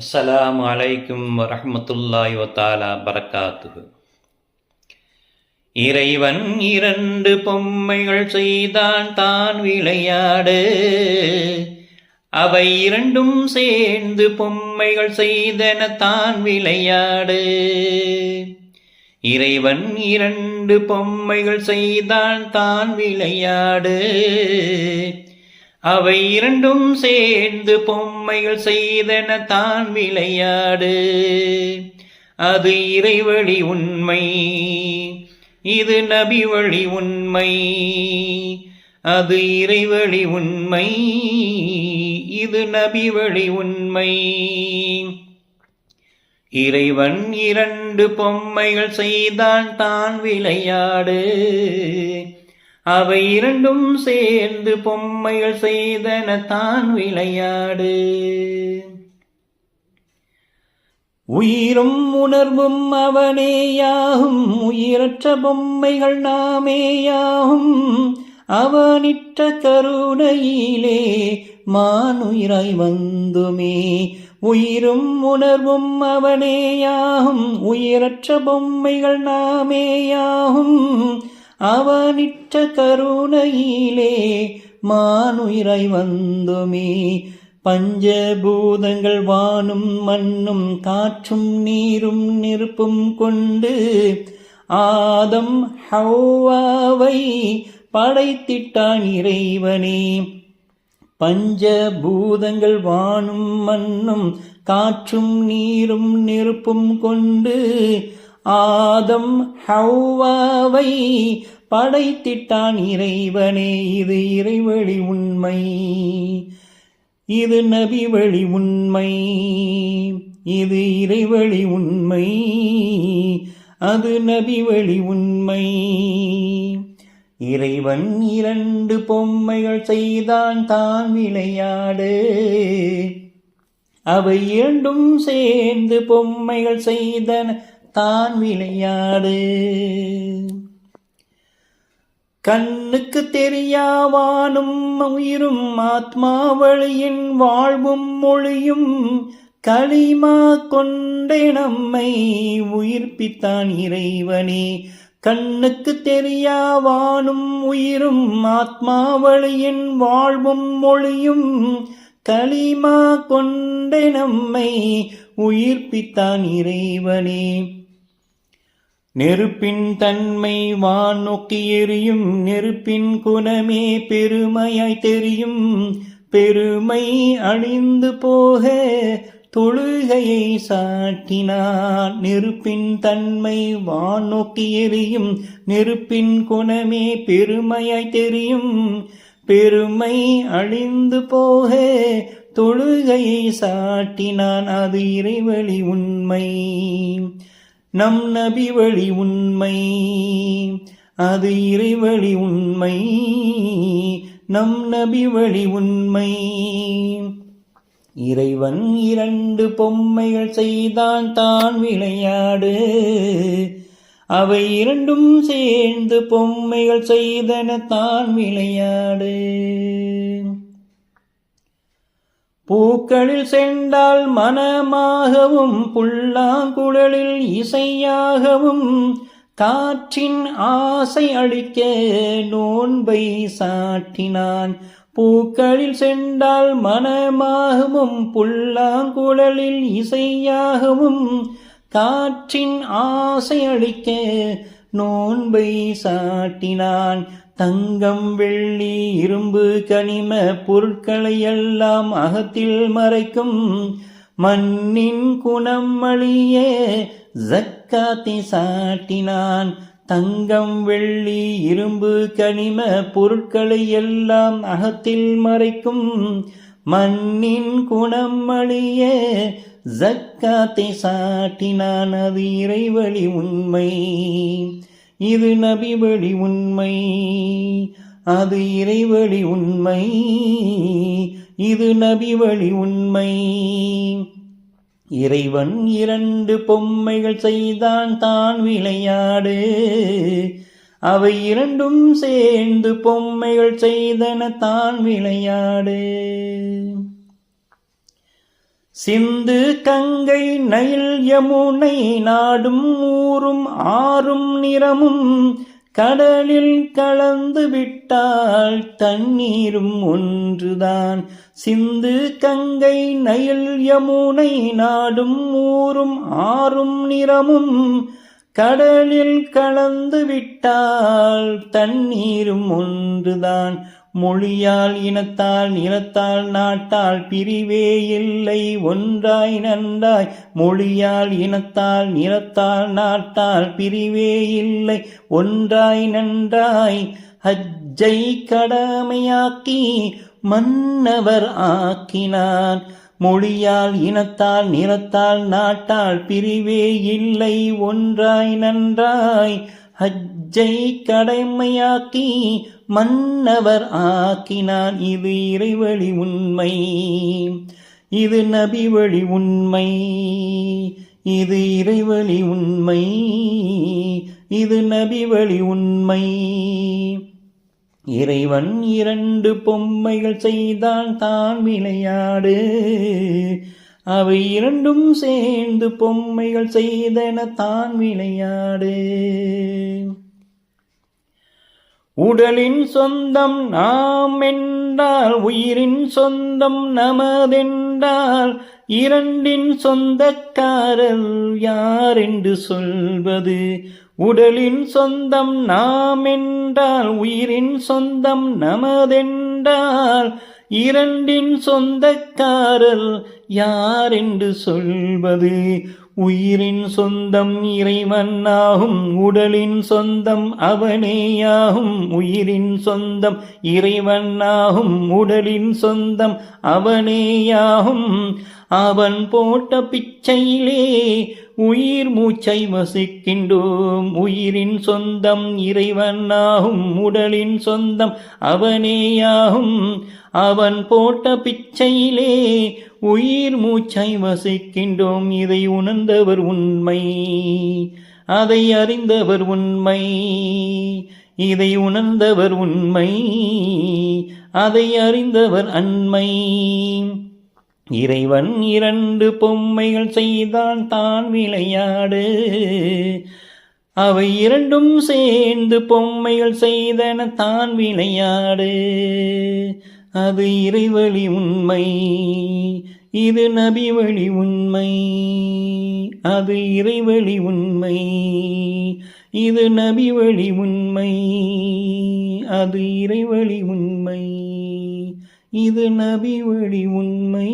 அஸ்லாம் அலைக்கும் வரமத்துல்லாய் வத்தாலா பரக்காத்து இறைவன் இரண்டு பொம்மைகள் செய்தான் தான் விளையாடு. அவை இரண்டும் சேர்ந்து பொம்மைகள் செய்தன தான் விளையாடு. இறைவன் இரண்டு பொம்மைகள் செய்தான் தான் விளையாடு. அவை இரண்டும் சேர்ந்து பொம்மைகள் செய்தன தான் விளையாடு. அது இறைவழி உண்மை இது நபி வழி உண்மை அது இறைவழி உண்மை இது நபி வழி உண்மை. இறைவன் இரண்டு பொம்மைகள் செய்தான் தான் விளையாடு. அவை இரண்டும் சேர்ந்து பொம்மைகள் செய்தன தான் விளையாடு. உயிரும் உணர்வும் அவனேயாகும் உயிரற்ற பொம்மைகள் நாமேயாகும். அவனிற்ற கருணையிலே மானுயிராய் வந்துமே. உயிரும் உணர்வும் அவனேயாகும் உயிரற்ற பொம்மைகள் நாமேயாகும். அவனிற்ற கருணையிலே மானுயிரை வந்துமே. பஞ்சபூதங்கள் வானும் மண்ணும் காற்றும் நீரும் நெருப்பும் கொண்டு ஆதம் ஹவ்வாவை படைத்திட்டான் இறைவனே. பஞ்சபூதங்கள் வானும் மண்ணும் காற்றும் நீரும் நெருப்பும் கொண்டு ஆதம் ஹவ்வாவை படைத்திட்டான் இறைவனே இது இறைவழி உண்மை. இது நபி வழி உண்மை. இது இறைவழி உண்மை. அது நபி வழி உண்மை. இறைவன் இரண்டு பொம்மைகள் செய்தான் தான் விளையாடு. அவை இரண்டும் சேர்ந்து பொம்மைகள் செய்தன தான் விளையாடு. கண்ணுக்கு தெரியாவானும் உயிரும் ஆத்மா வழியின் வாழ்வும் மொழியும் களிமா கொண்டே நம்மை உயிர்ப்பித்தான் இறைவனே. கண்ணுக்கு தெரியாவானும் உயிரும் ஆத்மா வழியின் வாழ்வும் மொழியும் களிமா கொண்டே நம்மை உயிர்ப்பித்தான் இறைவனே. நெருப்பின் தன்மை வான் நோக்கி எரியும் நெருப்பின் குணமே பெருமையாய் தெரியும். பெருமை அழிந்து போக தொழுகையை சாட்டினார் நெருப்பின் தன்மை வான் நோக்கி எரியும் நெருப்பின் குணமே பெருமையாய் தெரியும். பெருமை அழிந்து போக தொழுகையை சாட்டினான் அது இறைவழி உண்மை. நம் நபி வழி உண்மை அது இறைவழி உண்மை. நம் நபி வழி உண்மை. இறைவன் இரண்டு பொம்மைகள் செய்தான் தான் விளையாடு. அவை இரண்டும் சேர்ந்து பொம்மைகள் செய்தன தான் விளையாடு. பூக்களில் சென்றால் மனமாகவும் புல்லாங்குழலில் இசையாகவும் காற்றின் ஆசை அளிக்க நோன்பை சாட்டினான். பூக்களில் சென்றால் மனமாகவும் புல்லாங்குழலில் இசையாகவும் காற்றின் ஆசை அளிக்க நோன்பை சாட்டினான். தங்கம் வெள்ளி இரும்பு கனிம பொருட்களை எல்லாம் அகத்தில் மறைக்கும் மண்ணின் குணம் அழிய ஜக்காத்தை சாட்டினான். தங்கம் வெள்ளி இரும்பு கனிம பொருட்களை எல்லாம் அகத்தில் மறைக்கும் மண்ணின் குணம் அழிய ஜக்காத்தை சாட்டினான் அது இறைவழி உண்மை. இது நபி வழி உண்மை. அது இறைவழி உண்மை. இது நபி வழி உண்மை. இறைவன் இரண்டு பொம்மைகள் செய்தான் தான் விளையாடு. அவை இரண்டும் சேர்ந்து பொம்மைகள் செய்தன தான் விளையாடு. சிந்து கங்கை நயில் யமுனை நாடும் ஊரும் ஆறும் நிறமும் கடலில் கலந்து விட்டால் தண்ணீரும் ஒன்றுதான். சிந்து கங்கை நயில் யமுனை நாடும் ஊரும் ஆறும் நிறமும் கடலில் கலந்து விட்டால் தண்ணீரும் ஒன்றுதான். மொழியால் இனத்தால் நிலத்தால் நாட்டால் பிரிவே இல்லை. ஒன்றாய் நன்றாய். மொழியால் இனத்தால் நிலத்தால் நாட்டால் பிரிவே இல்லை. ஒன்றாய் நன்றாய். ஹஜ்ஜை கடமையாக்கி மன்னவர் ஆக்கினான். மொழியால் இனத்தால் நிறத்தால் நாட்டால் பிரிவே இல்லை. ஒன்றாய் நன்றாய். ஹஜ்ஜை கடமையாக்கி மன்னவர் ஆக்கினான். இது இறைவழி உண்மை. இது நபி வழி உண்மை. இது இறைவழி உண்மை. இது நபி வழி உண்மை. இறைவன் இரண்டு பொம்மைகள் செய்தான். தான் விளையாடு. அவை இரண்டும் சேர்ந்து பொம்மைகள் செய்தன தான் விளையாடு. உடலின் சொந்தம் நாம் என்றால் உயிரின் சொந்தம் நமதென்றால் இரண்டின் சொந்தக்காரர் யார் என்று சொல்வது? உடலின் சொந்தம் நாம் என்றால் உயிரின் சொந்தம் நமதென்றால் இரண்டின் சொந்தக்காரர் யார் என்று சொல்வது? உயிரின் சொந்தம் இறைவனாகும் உடலின் சொந்தம் அவனேயாகும் உயிரின் சொந்தம் இறைவனாகும் உடலின் சொந்தம் அவனேயாகும். அவன் போட்ட பிச்சையிலே உயிர் மூச்சை வசிக்கின்றோம். உயிரின் சொந்தம் இறைவனாகும். உடலின் சொந்தம் அவனேயாகும். அவன் போட்ட பிச்சையிலே உயிர் மூச்சை வசிக்கின்றோம். இதை உணர்ந்தவர் உண்மை. அதை அறிந்தவர் உண்மை. இதை உணர்ந்தவர் உண்மை. அதை அறிந்தவர் அண்மை. இறைவன் இரண்டு பொம்மைகள் செய்தான் தான் விளையாடு. அவை இரண்டும் சேர்ந்து பொம்மைகள் செய்தன தான் விளையாடு. அது இறைவழி உண்மை இது நபி வழி உண்மை அது இறைவழி உண்மை இது நபி வழி உண்மை அது இறைவழி உண்மை. இது நபி வழி உண்மை.